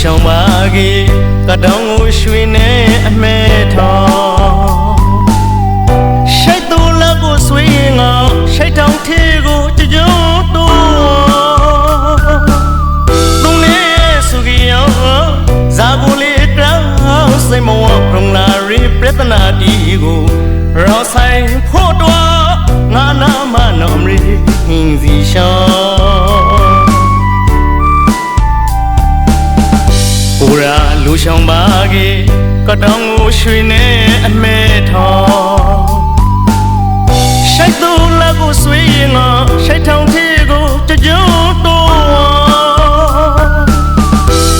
ရှောင်ပါကြီးကတောင်ကိုရွှေနဲ့အမဲထောင် ရာလူရှောင်ပါကြီးကတောင်ကိုရွှေနဲ့အမဲထောင်ရှိုက်သူလက်ကိုဆွေးရင်ငါရှိုက်ထောင်သေးကိုကြကြတော့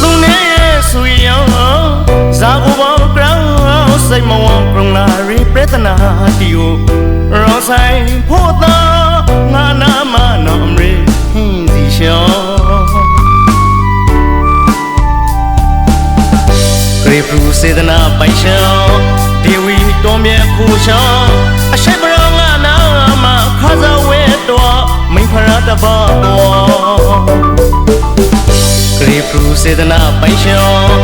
လူနဲ့ဆွေရောဇာကိုဘောကရောစိတ်မဝပရုံလာရီပြတနာတီကိုရောဆိုင်ဖို့သာငါ ဂရေပလူစေဒနာပိုင်ရှောင်းဒေဝီတော်မြဲဖူရှောင်းအရှိမရောငါနာမခါဇဝဲတော်မိန်ဖရာတဘောတော်ဂရေပလူစေဒနာပိုင်ရှောင်း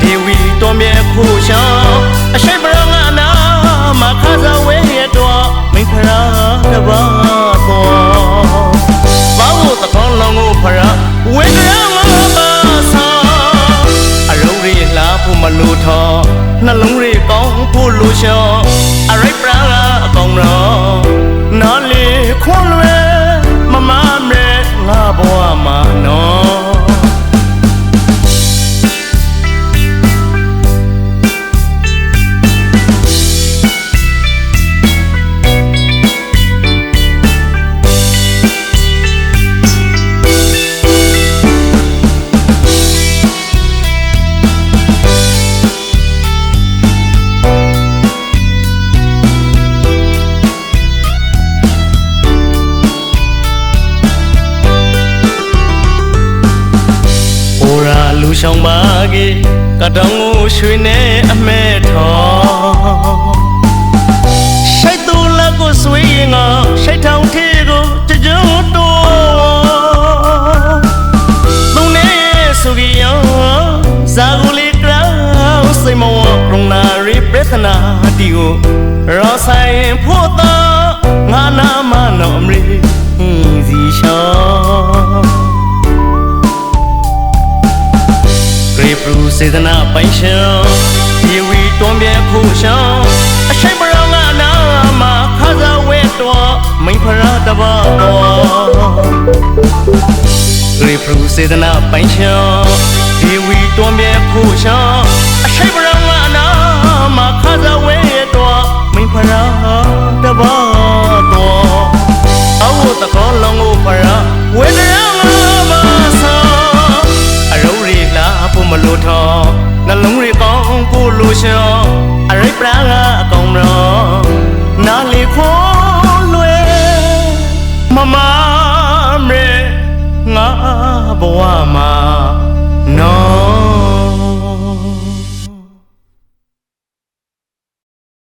ဒေဝီတော်မြဲဖူရှောင်းအရှိမရောငါနာမခါဇဝဲ လူရှောင်ပါကြီးကတောင်ကိုရွှေနဲ့အမဲထောင်ရှိုက်သူလက်ကိုဆွေးရင်ငါရှိုက်ထောင်သေးကိုကြကြတိုးသူနဲ့ဆိုကြယောဇာကိုလေးတောင်းစိတ်မဝပရုံနာရီပြသနာတီကိုရောဆိုင်ဖို့သာငါနာမနောမရီဟင်းစီရှော စေဒနာပိုင်ရှောင်းဒီဝီတွန်ပြဲခုရှောင်းအရှိန်ပရောင်းကနာမခါဇဝဲတော်မိန်ဖရာတဘောတော်ဂရေပလူစေဒနာပိုင်ရှောင်းဒီဝီတွန်ပြဲခုရှောင်းအရှိန်ပရောင်း ဘဝမှာ